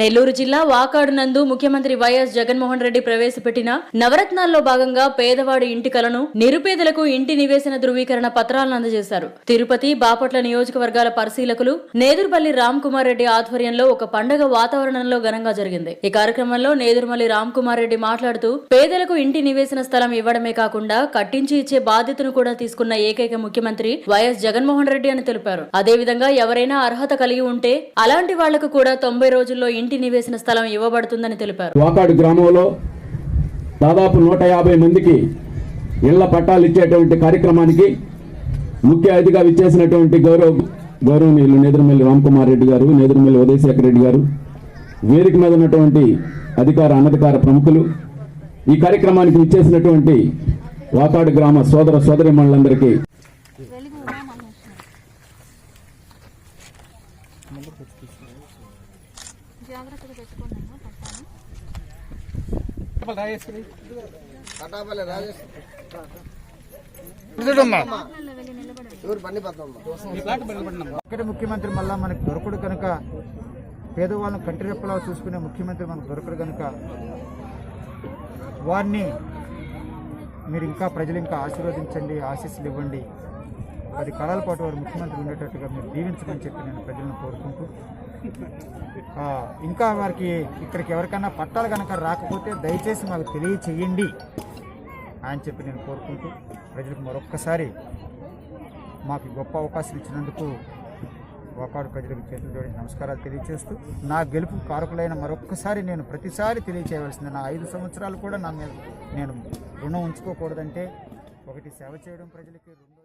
నెల్లూరు జిల్లా వాకాడు నందు ముఖ్యమంత్రి వైఎస్ జగన్మోహన్ రెడ్డి ప్రవేశపెట్టిన నవరత్నాల్లో భాగంగా పేదవాడి ఇంటి కలను నిరుపేదలకు ఇంటి నివేశన ధృవీకరణ పత్రాలను అందజేశారు. తిరుపతి బాపట్ల నియోజకవర్గాల పరిశీలకులు నేదురుపల్లి రామ్ కుమార్ రెడ్డి ఆధ్వర్యంలో ఒక పండగ వాతావరణంలో ఘనంగా జరిగింది. ఈ కార్యక్రమంలో నేదురుమల్లి రామ్ కుమార్ రెడ్డి మాట్లాడుతూ పేదలకు ఇంటి నివేశన స్థలం ఇవ్వడమే కాకుండా కట్టించి ఇచ్చే బాధ్యతను కూడా తీసుకున్న ఏకైక ముఖ్యమంత్రి వైఎస్ జగన్మోహన్ రెడ్డి అని తెలిపారు. అదేవిధంగా ఎవరైనా అర్హత కలిగి ఉంటే అలాంటి వాళ్ళకు కూడా తొంభై రోజుల్లో ఇంటి నివేశన స్థలం ఇవ్వబడుతుందని తెలిపారు. వాకాడు గ్రామంలో దాదాపు నూట యాభై మందికి ఇళ్ళ పట్టాలు ఇచ్చేటువంటి కార్యక్రమానికి ముఖ్య అతిథిగా విచ్చేసినటువంటి గౌరవ గౌరవనీయులు నేదురుమల్లి రామ్కుమార్ రెడ్డి గారు నేదురుమల్లి ఉదయశేఖర రెడ్డి గారు వేదిక మీద ఉన్నటువంటి అధికార అనధికార ప్రముఖులు ఈ కార్యక్రమానికి విచ్చేసినటువంటి వాకాడు గ్రామ సోదర సోదరి మండలందరికీ జాగ్రత్తగా పెట్టుకోండి అమ్మా, పట్టాను. ముఖ్యమంత్రి మళ్ళా మనకు దొరకడు కనుక పేదవాళ్ళని కంటి రెప్పలా చూసుకునే ముఖ్యమంత్రి మనకు దొరకడు కనుక వారిని మీరు ఇంకా ప్రజలు ఇంకా ఆశీర్వదించండి ఆశీస్సులు ఇవ్వండి. పది కాలాల పాటు వారు ముఖ్యమంత్రి ఉండేటట్టుగా మీరు దీవించమని చెప్పి నేను ప్రజలను కోరుకుంటూ ఇంకా వారికి ఇక్కడికి ఎవరికైనా పట్టాలు కనుక రాకపోతే దయచేసి మాకు తెలియచేయండి అని చెప్పి నేను కోరుకుంటూ ప్రజలకు మరొక్కసారి మాకు గొప్ప అవకాశం ఇచ్చినందుకు ఒకడు ప్రజలకు చేతులు జోడించి నమస్కారాలు తెలియజేస్తూ నా గెలుపు కారకులైన మరొక్కసారి నేను ప్రతిసారి తెలియచేయవలసింది నా ఐదు సంవత్సరాలు కూడా నా మీద నేను రుణం ఉంచుకోకూడదంటే ఒకటి సేవ చేయడం ప్రజలకి రెండు